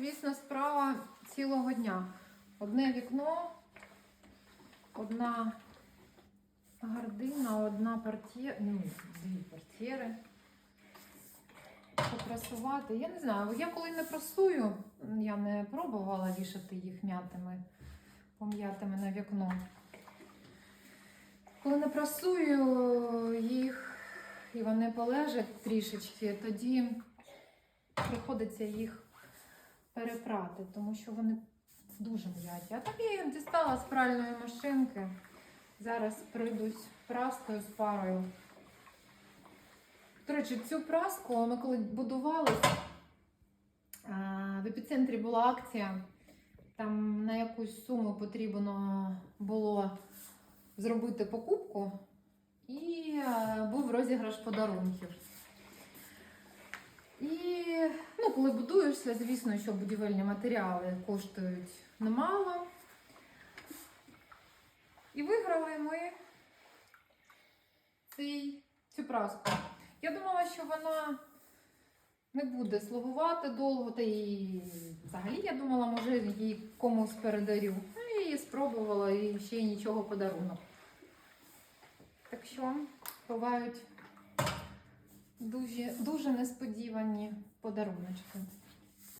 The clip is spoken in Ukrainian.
Звісно, справа цілого дня. Одне вікно, одна гардина, одна портьєра, ну, дві портьєри. Попрасувати. Я не знаю, я коли не прасую, я не пробувала вішати їх м'ятими, пом'ятими на вікно. Коли не прасую їх і вони полежать трішечки, тоді приходиться їх перепрати, тому що вони дуже м'яті. А так я їх дістала з пральної машинки. Зараз прийдуть праскою з парою. До речі, цю праску ми коли будували, в епіцентрі була акція. Там на якусь суму потрібно було зробити покупку, і був розіграш подарунків. І коли будуєшся, звісно, що будівельні матеріали коштують немало. І виграли ми цей, цю праску. Я думала, що вона не буде слугувати довго, та і взагалі я думала, може її комусь передарю. Ну, її спробувала і ще й нічого подарунок. Так що бувають дуже, дуже несподівані подаруночки.